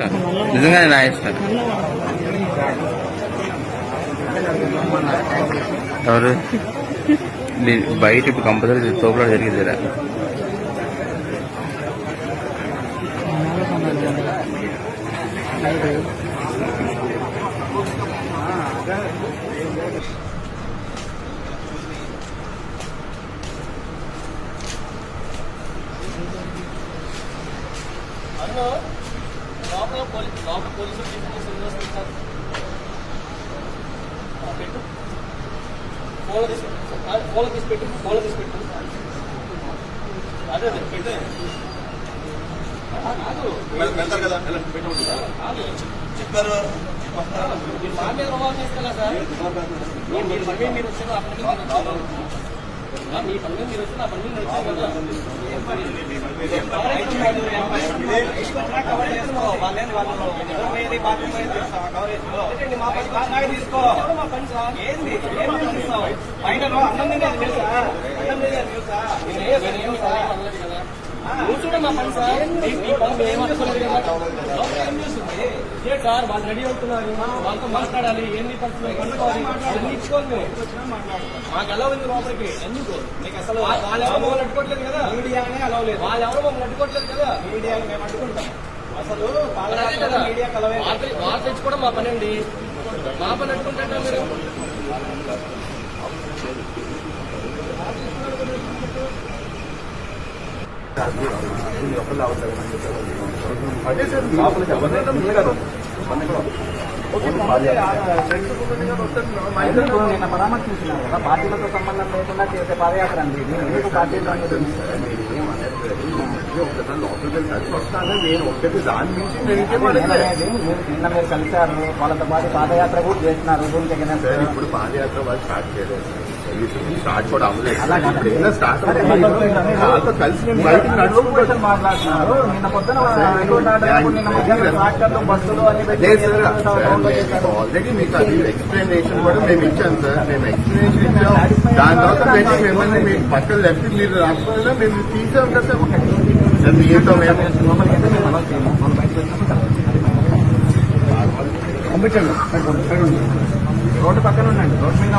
ఇష్టం నిజంగానే నా ఇష్టం ఎవరు దీ- బయట ఇప్పుడు కంపల్సరీ తోపులో జరిగింది రా అందులో లోపల పోలీ- లోపల పోలీసులు ఆ, పెట్టు. ఫోన్ తీసి ఆ, ఫోన్ తీసి పెట్టు. ఫోన్ తీసి పెట్టు. అదే అదే పెట్టు. కాదు. కాదు. చెప్పారు. మీరు మా మీద రుణాలు తీసుకెళ్ళా సార్? మీరు మీ పని మీరు వచ్చారు ఆ పని మీద మీరు వచ్చారు ఆ, మీద పని మా పని సార్ ఏంది ఏం చూపిస్తావు పైన నువ్వు అన్నం తినేది తెలుసా అన్నం తినేది తెలుసా నేనే నేనేం సాయం అనలేదు కదా. నువ్వు చూడ మా పని సార్ ఏం చేస్తుంది? ఏ వాళ్ళు రెడీ అవుతున్నారు వాళ్ళతో మాట్లాడాలి ఎన్ని పరిస్థితులు కనుక్కోవాలి మేము. మాకు ఎలా ఉంది లోపలికి ఎందుకు నీకు అసలు వాళ్ళు ఎవరు మమ్మల్ని అడ్డుకోవట్లేదు కదా మీడియానే అలవ్ లేదు వాళ్ళు ఎవరు మమ్మల్ని అడ్డుకోవట్లేదు కదా మీడియాని మేము అసలు. మీడియా మా పని అండి మా పని అడ్డుకుంటారా మీరు? అదే సార్ లోపలికి ఎవరైనా మీరు నిన్న పరామర్శించినారు కదా పార్టీలతో సంబంధం లేకుండా చేసే పాదయాత్ర అండి ఎందుకు పార్టీలో మీరు నిన్న మీరు కలిశారు వాళ్ళతో పాటు పాదయాత్ర కూడా చేస్తున్నారు ఇప్పుడు పాదయాత్ర వాళ్ళు స్టార్ట్ చేయలేదు స్టార్ట్ కూడా అవ్వలేదు అలా కాదు. ఇప్పుడు ఏదైనా స్టార్ట్ సరే, అవుతుంది. మరి వాళ్ళతో కలిసి నేను బయటకు నడుచుకుంటూ క్వశ్చన్ మాట్లాడుతున్నారు నిన్న పొద్దున హైకోర్టు ఆర్డర్ అప్పుడు నిన్న మధ్యాహ్నం ట్రాక్టర్లు బస్సులు అన్ని పెట్టి లేదు సార్ టౌన్లో చేశారు. ఆల్రెడీ మీకు అది ఎక్స్ప్లెనేషన్ కూడా మేము ఇచ్చాం సార్ మేము ఎక్స్ప్లెనేషన్ ఇచ్చాం దాని తర్వాత పెట్టి మిమ్మల్ని మీకు పక్కన లెఫ్ట్ మీరు రాకపోయినా మేము తీసాం కదా సార్ సార్ మీతో మేము లోపలికి అయితే మేము అనౌన్స్ చేయము. వాళ్ళు బయటకు వచ్చినప్పుడు రోడ్డు పక్కన ఉండండి రోడ్డు మీద